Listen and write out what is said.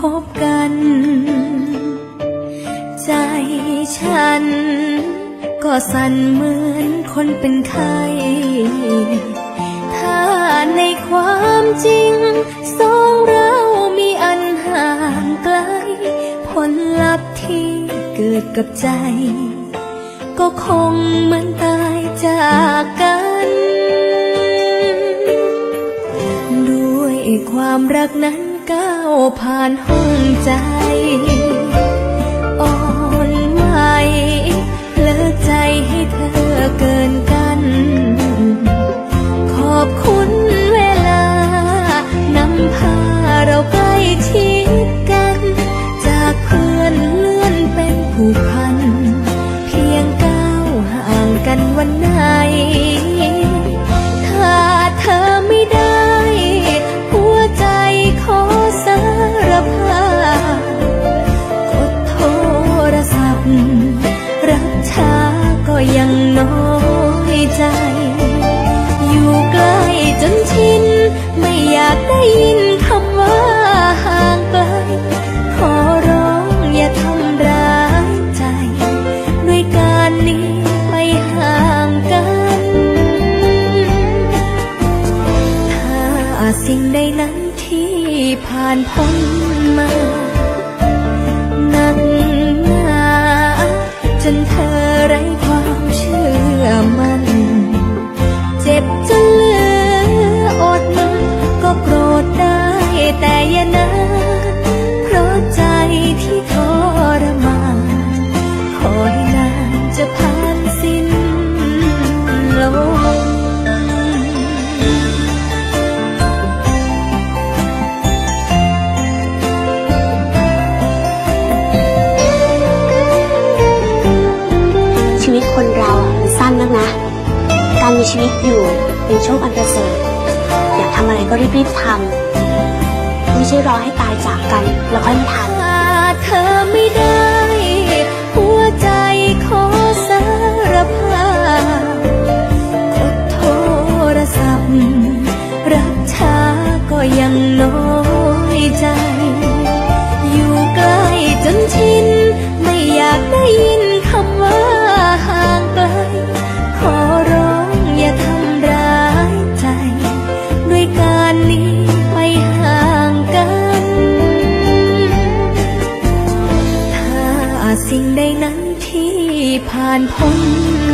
คบกัน ใจฉัน ก็สั่นเหมือนคนเป็นไข้ถ้าในความจริง สองเรามีอันห่างไกล ผลลัพธ์ที่เกิดกับใจ ก็คงเหมือนตายจากกันด้วยความรักนั้น ผ่านห้องใจ ได้ยินคำว่าห่างไกล ขอร้องอย่าทำร้ายใจ ด้วยการหนี้ไปห่างกัน ถ้าสิ่งใดนั้นที่ผ่านพ้น มีชีวิตอยู่เป็นโชคอันประเสริฐอยากทำอะไรก็รีบๆทำไม่ใช่รอให้ตายจากกันแล้วค่อยมาทำเธอไม่ได้านพ้น